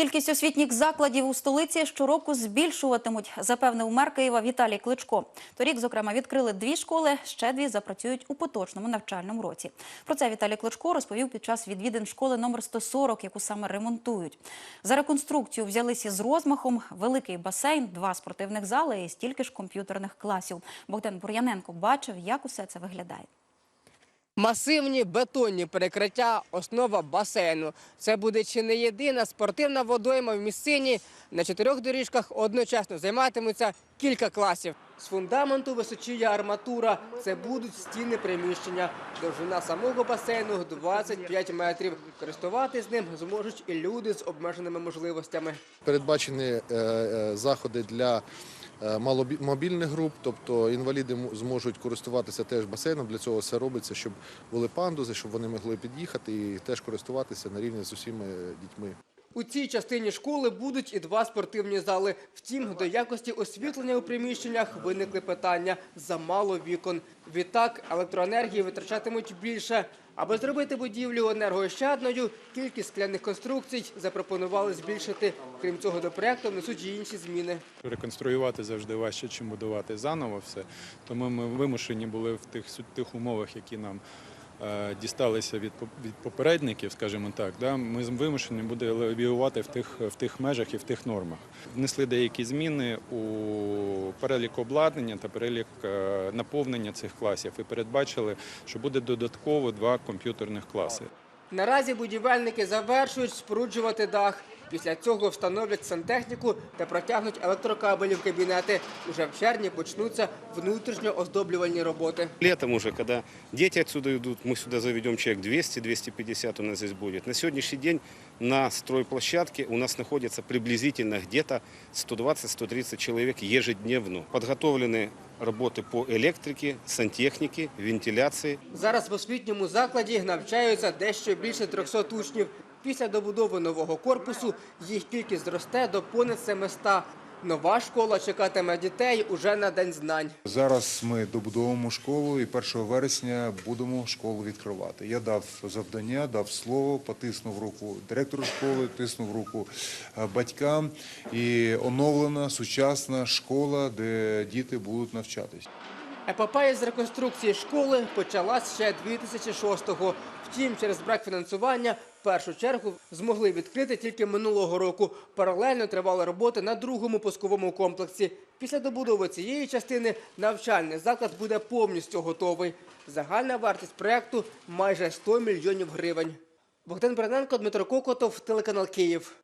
Кількість освітніх закладів у столиці щороку збільшуватимуть, запевнив мер Києва Віталій Кличко. Торік, зокрема, відкрили дві школи, ще дві запрацюють у поточному навчальному році. Про це Віталій Кличко розповів під час відвідин школи номер 140, яку саме ремонтують. За реконструкцію взялися з розмахом великий басейн, два спортивних зали і стільки ж комп'ютерних класів. Богдан Бур'яненко бачив, як усе це виглядає. Масивні бетонні перекриття – основа басейну. Це буде чи не єдина спортивна водойма в місцині. На чотирьох доріжках одночасно займатимуться кілька класів. З фундаменту височіє арматура. Це будуть стіни приміщення. Довжина самого басейну 25 метрів. Користуватись ним зможуть і люди з обмеженими можливостями. Передбачені е, е, заходи для маломобільних груп, тобто інваліди зможуть користуватися теж басейном. Для цього все робиться, щоб були пандузи, щоб вони могли під'їхати і теж користуватися на рівні з усіма е, дітьми. У цій частині школи будуть і два спортивні зали. Втім, до якості освітлення у приміщеннях виникли питання – замало вікон. Відтак, електроенергії витрачатимуть більше. Аби зробити будівлю енергоощадною, кількість скляних конструкцій запропонували збільшити. Крім цього, до проекту внесуть і інші зміни. Реконструювати завжди важче, чим будувати заново все. Тому ми вимушені були в тих, тих умовах, які нам дісталися від, від попередників, скажімо так. Да, ми вимушені буде лавіювати в тих, в тих межах і в тих нормах. Внесли деякі зміни у перелік обладнання та перелік е, наповнення цих класів і передбачили, що буде додатково два комп'ютерних класи. Наразі будівельники завершують споруджувати дах. Після цього встановлять сантехніку та протягнуть електрокабелі в кабінети. Уже в червні почнуться внутрішньо оздоблювальні роботи. Летом уже, коли діти відсюди йдуть, ми сюди заведем чоловік 200-250 у нас тут буде. На сьогоднішній день на стройплощадке у нас находится приблизительно где-то 120-130 человек ежедневно. Подготовлены работы по электрике, сантехнике, вентиляции. Зараз в освітньому закладі навчаються дещо більше 300 учнів. Після добудови нового корпусу їх кількість зросте до понад 700. Нова школа чекатиме дітей уже на День знань. Зараз ми добудовуємо школу і 1 вересня будемо школу відкривати. Я дав завдання, дав слово, потиснув руку директору школи, тиснув руку е, батькам. І оновлена сучасна школа, де діти будуть навчатись. Епопея з реконструкції школи почалась ще 2006-го. Втім, через брак фінансування першу чергу змогли відкрити тільки минулого року. Паралельно тривали роботи на другому пусковому комплексі. Після добудови цієї частини навчальний заклад буде повністю готовий. Загальна вартість проєкту майже 100 мільйонів гривень. Богдан Браненко, Дмитро Кокотов, телеканал Київ.